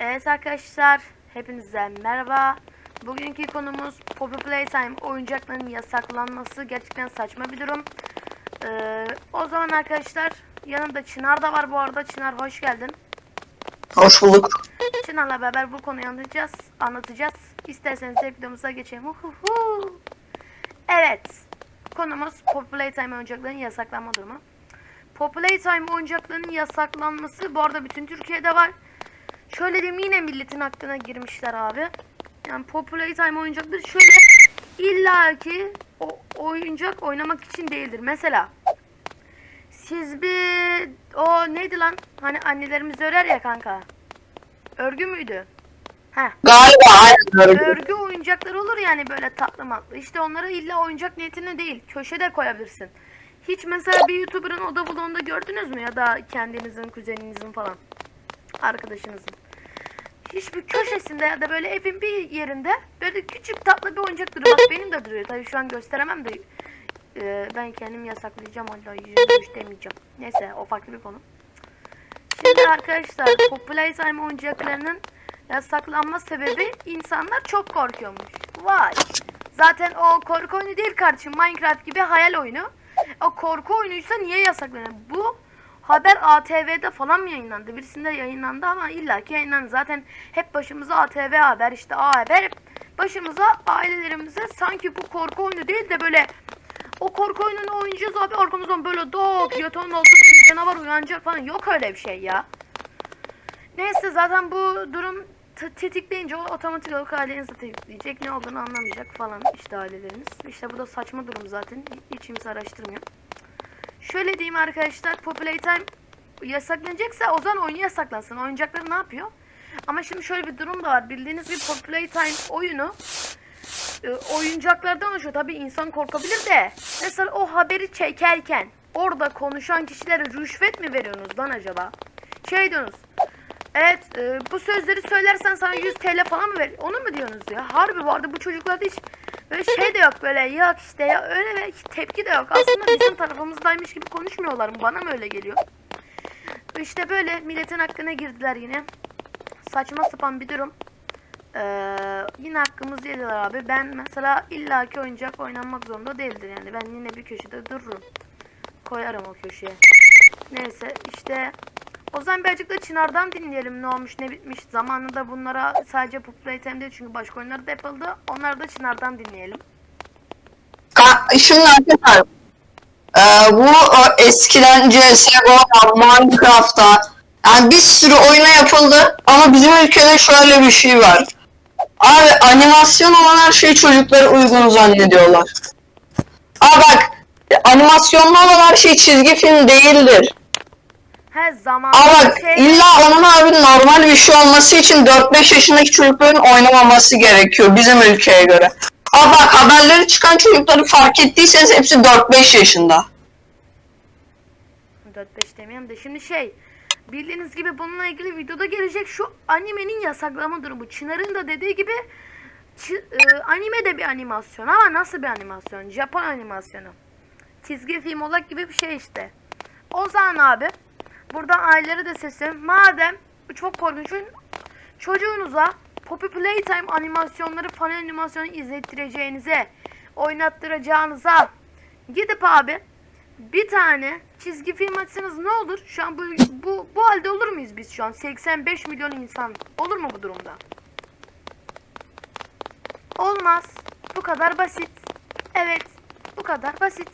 Evet arkadaşlar, hepinize merhaba. Bugünkü konumuz Poppy Playtime oyuncakların yasaklanması gerçekten saçma bir durum. Ee, o zaman arkadaşlar, yanımda Çınar da var bu arada. Çınar hoş geldin. Hoş bulduk. Çınar'la beraber bu konuyu anlatacağız. anlatacağız. İsterseniz de videomuza geçelim. Uhuhu. Evet, konumuz Poppy Playtime oyuncaklarının yasaklanma durumu. Poppy Playtime oyuncaklarının yasaklanması bu arada bütün Türkiye'de var. Şöyle diyeyim yine milletin aklına girmişler abi. Yani Poppy Playtime oyuncakları şöyle illaki o oyuncak oynamak için değildir. Mesela siz bir o neydi lan? Hani annelerimiz örer ya kanka. Örgü müydü? Heh. Galiba öyle. Örgü oyuncakları olur yani böyle tatlı matlı. İşte onları illa oyuncak niyetine değil. Köşede koyabilirsin. Hiç mesela bir YouTuber'ın oda vlogunda gördünüz mü? Ya da kendinizin, kuzeninizin falan. Arkadaşınızın. Hiçbir köşesinde ya da böyle evin bir yerinde böyle küçük tatlı bir oyuncak duruyor. Bak benim de duruyor. Tabii şu an gösteremem de e, ben kendim yasaklayacağım. Hala yüzde demeyeceğim. Neyse o farklı bir konu. Şimdi arkadaşlar Popüler Time oyuncaklarının yasaklanma sebebi insanlar çok korkuyormuş. Vay. Zaten o korku oyunu değil kardeşim. Minecraft gibi hayal oyunu. O korku oyunuysa niye yasaklanıyor? Bu haber ATV'de falan mı yayınlandı? Birisinde yayınlandı ama illaki yayınlandı. Zaten hep başımıza ATV haber işte A haber başımıza ailelerimize sanki bu korku oyunu değil de böyle o korku oyununu oynayacağız abi arkamızdan böyle dok yatağın altında bir canavar uyanacak falan yok öyle bir şey ya. Neyse zaten bu durum tetikleyince o otomatik olarak ailenizi tetikleyecek. Ne olduğunu anlamayacak falan işte aileleriniz. İşte bu da saçma durum zaten. Hiç kimse araştırmıyor. Şöyle diyeyim arkadaşlar. Populate Time yasaklanacaksa o zaman oyunu yasaklansın. Oyuncakları ne yapıyor? Ama şimdi şöyle bir durum da var. Bildiğiniz gibi Populate Time oyunu e, oyuncaklardan oluşuyor. Tabii insan korkabilir de. Mesela o haberi çekerken orada konuşan kişilere rüşvet mi veriyorsunuz lan acaba? Şey diyorsunuz. Evet e, bu sözleri söylersen sana 100 TL falan mı ver? Onu mu diyorsunuz ya? Harbi vardı bu çocuklarda hiç böyle şey de yok böyle yok işte ya öyle hiç tepki de yok. Aslında bizim tarafımızdaymış gibi konuşmuyorlar mı? Bana mı öyle geliyor? İşte böyle milletin hakkına girdiler yine. Saçma sapan bir durum. Ee, yine hakkımızı yediler abi. Ben mesela illaki oyuncak oynanmak zorunda değildir yani. Ben yine bir köşede dururum. Koyarım o köşeye. Neyse işte o zaman birazcık da Çınar'dan dinleyelim ne olmuş ne bitmiş. Zamanında bunlara sadece Time değil çünkü başka oyunlar da yapıldı. Onları da Çınar'dan dinleyelim. Ka- Şimdi arkadaşlar e, bu e, eskiden CSGO'da, Minecraft'ta yani bir sürü oyuna yapıldı ama bizim ülkede şöyle bir şey var. Abi animasyon olan her şeyi çocuklara uygun zannediyorlar. Aa bak animasyonlu olan her şey çizgi film değildir. He zaman bak şey illa onun abi normal bir şey olması için 4-5 yaşındaki çocukların oynamaması gerekiyor bizim ülkeye göre. Aa bak haberleri çıkan çocukları fark ettiyseniz hepsi 4-5 yaşında. 4-5 demeyelim de şimdi şey bildiğiniz gibi bununla ilgili videoda gelecek şu animenin yasaklama durumu. Çınar'ın da dediği gibi çi- e, anime de bir animasyon ama nasıl bir animasyon? Japon animasyonu. Çizgi film olarak gibi bir şey işte. O zaman abi buradan ailelere de sesleniyorum. Madem çok korkunç çocuğunuza Poppy Playtime animasyonları fan animasyonu izlettireceğinize oynattıracağınıza gidip abi bir tane çizgi film açsanız ne olur? Şu an bu, bu, bu halde olur muyuz biz şu an? 85 milyon insan. Olur mu bu durumda? Olmaz. Bu kadar basit. Evet. Bu kadar basit.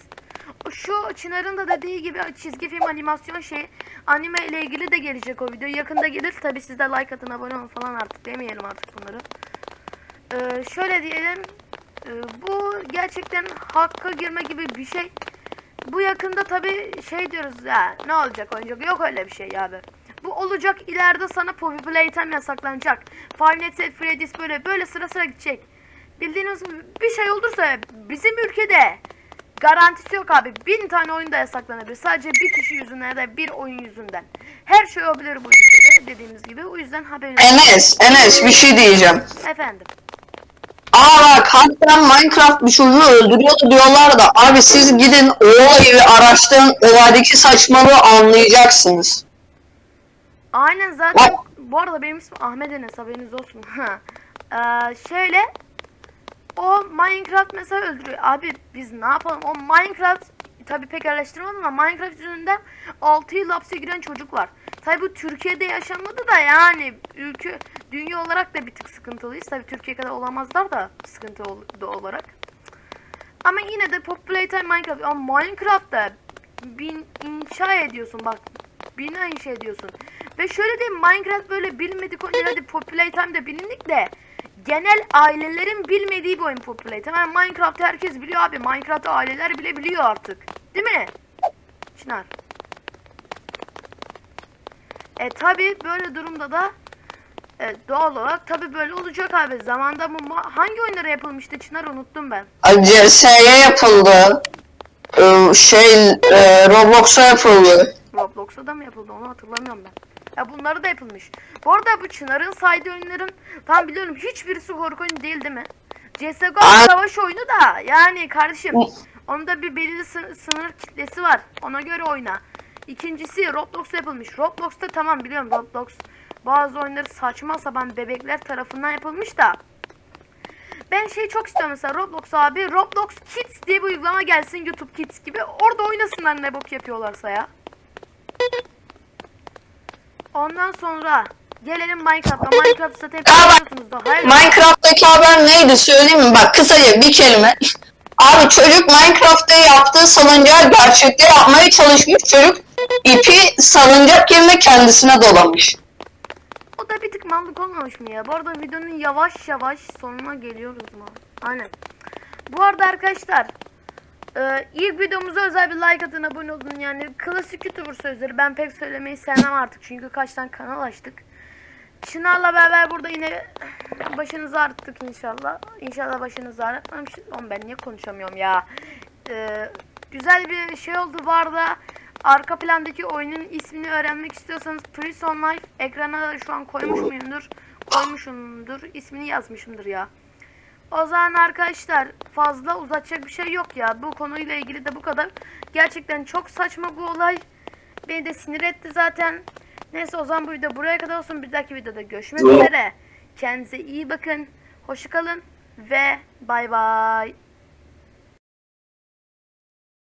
Şu Çınar'ın da dediği gibi çizgi film animasyon şey anime ile ilgili de gelecek o video. Yakında gelir. Tabi siz de like atın abone olun falan artık demeyelim artık bunları. Ee, şöyle diyelim. Ee, bu gerçekten hakka girme gibi bir şey. Bu yakında tabi şey diyoruz ya ne olacak oyuncak yok öyle bir şey abi. Bu olacak ileride sana Poppy Playtime yasaklanacak. Five Nights at Freddy's böyle böyle sıra sıra gidecek. Bildiğiniz bir şey olursa bizim ülkede garantisi yok abi. Bin tane oyun da yasaklanabilir. Sadece bir kişi yüzünden ya da bir oyun yüzünden. Her şey olabilir bu ülkede dediğimiz gibi. O yüzden haberiniz Enes, Enes bir şey diyeceğim. Efendim. Aa bak hatta Minecraft bir çocuğu öldürüyordu diyorlar da abi siz gidin o olayı araştırın olaydaki saçmalığı anlayacaksınız. Aynen zaten Bak bu arada benim ismim Ahmet Enes haberiniz olsun. Ha. Ee, şöyle o Minecraft mesela öldürüyor. Abi biz ne yapalım? O Minecraft tabii pek araştırmadım ama Minecraft yüzünden 6 yıl hapse giren çocuk var. Tabii bu Türkiye'de yaşanmadı da yani ülke dünya olarak da bir tık sıkıntılıyız. Tabii Türkiye kadar olamazlar da sıkıntı ol- da olarak. Ama yine de Populate Minecraft ama Minecraft'ta bin inşa ediyorsun bak. Bina inşa ediyorsun. Ve şöyle diyeyim Minecraft böyle bilmedik oyun hadi Populate Time'da bilindik de genel ailelerin bilmediği bir oyun Populate Time. Yani Minecraft'ı herkes biliyor abi. Minecraft'ı aileler bile biliyor artık. Değil mi? Çınar. E tabi böyle durumda da e, doğal olarak tabi böyle olacak abi. Zamanda bu hangi oyunlara yapılmıştı Çınar unuttum ben. CS'ye yapıldı. Ee, şey e, Roblox'a yapıldı. Roblox'ta da mı yapıldı onu hatırlamıyorum ben. Ya bunları da yapılmış. Bu arada bu Çınar'ın saydığı oyunların tam biliyorum hiçbirisi korku oyunu değil değil mi? CSGO savaş oyunu da yani kardeşim onda bir belirli sı- sınır kitlesi var. Ona göre oyna. İkincisi Roblox'ta yapılmış. Roblox'ta tamam biliyorum Roblox bazı oyunları saçma sapan bebekler tarafından yapılmış da ben şey çok istiyorum mesela Roblox abi Roblox Kids diye bir uygulama gelsin YouTube Kids gibi orada oynasınlar ne bok yapıyorlarsa ya. Ondan sonra gelelim Minecraft'a. Minecraft zaten biliyorsunuz da. Hayır. Minecraft'taki haber neydi söyleyeyim mi? Bak kısaca bir kelime. Abi çocuk Minecraft'ta yaptığı salıncağı gerçekte yapmaya çalışmış. Çocuk ipi salıncak yerine kendisine dolamış. O da bir tık mallık olmamış mı ya? Bu arada videonun yavaş yavaş sonuna geliyoruz mu? Aynen. Bu arada arkadaşlar e, ilk videomuza özel bir like atın abone olun yani klasik youtuber sözleri ben pek söylemeyi sevmem artık çünkü kaç tane kanal açtık. Çınar'la beraber burada yine başınızı ağrıttık inşallah. İnşallah başınızı ağrıtmamışız. Oğlum ben niye konuşamıyorum ya. Ee, güzel bir şey oldu bu arada. Arka plandaki oyunun ismini öğrenmek istiyorsanız Prison Life ekrana şu an koymuş muyumdur? Koymuşumdur. İsmini yazmışımdır ya. O zaman arkadaşlar fazla uzatacak bir şey yok ya. Bu konuyla ilgili de bu kadar. Gerçekten çok saçma bu olay. Beni de sinir etti zaten. Neyse o zaman bu video buraya kadar olsun. Bir dahaki videoda görüşmek üzere. Kendinize iyi bakın. Hoşçakalın ve bay bay.